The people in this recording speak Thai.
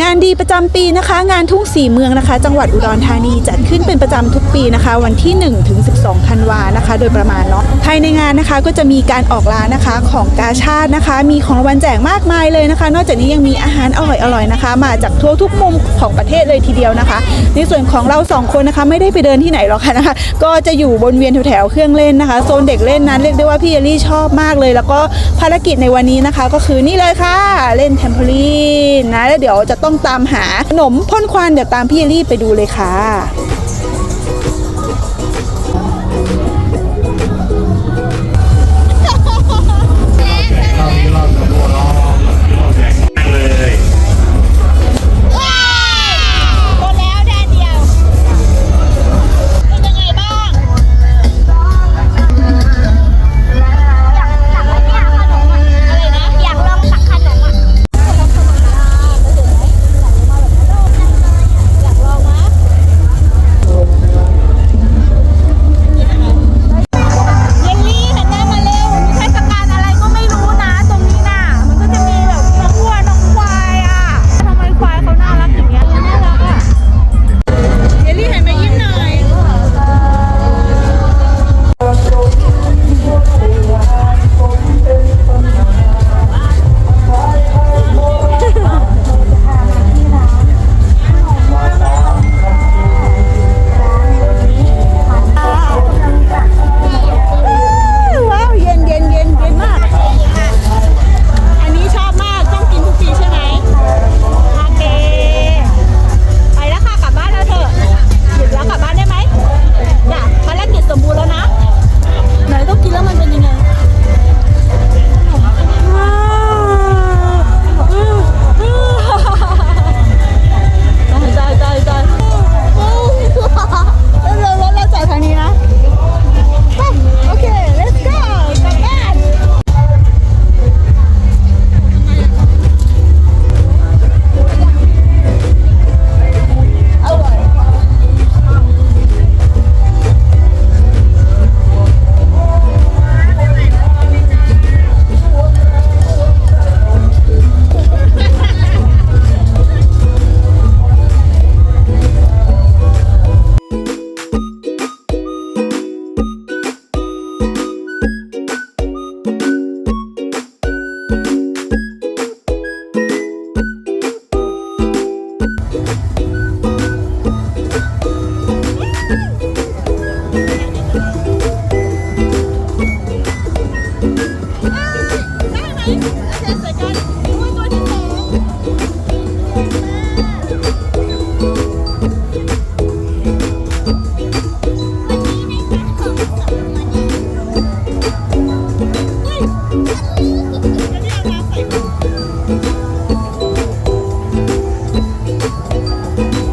งานดีประจำปีนะคะ งานทุ่งสีเมืองนะคะ จังหวัดอุดรธานีจัดขึ้นเป็นประจำทุกปีนะคะ วันที่1ถึง12ธันวานะคะ โดยประมาณเนาะภายในงานนะคะก็จะมีการออกร้านนะคะของกาชาตินะคะ มีของรางวัลแจกมากมายเลยนะคะ นอกจากนี้ยังมีอาหารอร่อยๆนะคะ มาจากทั่วทุกมุมของประเทศเลยทีเดียวนะคะ ในส่วนของเราสองคนนะคะไม่ได้ไปเดินที่ไหนหรอกค่ะนะคะ ก็จะอยู่บนเวียนแถวๆเครื่องเล่นนะคะโซนเด็กเล่นนั้นเรียกได้ว่าพี่เอลลี่ชอบมากเลย แล้วก็ภารกิจในวันนี้นะคะ ก็คือนี่เลยค่ะ เล่นแทมโพลีนนะแล้วเดี๋ยวจะต้องตามหาขนมพ่นควันเดี๋ยวตามพี่เอลลี่ไปดูเลยค่ะ ได้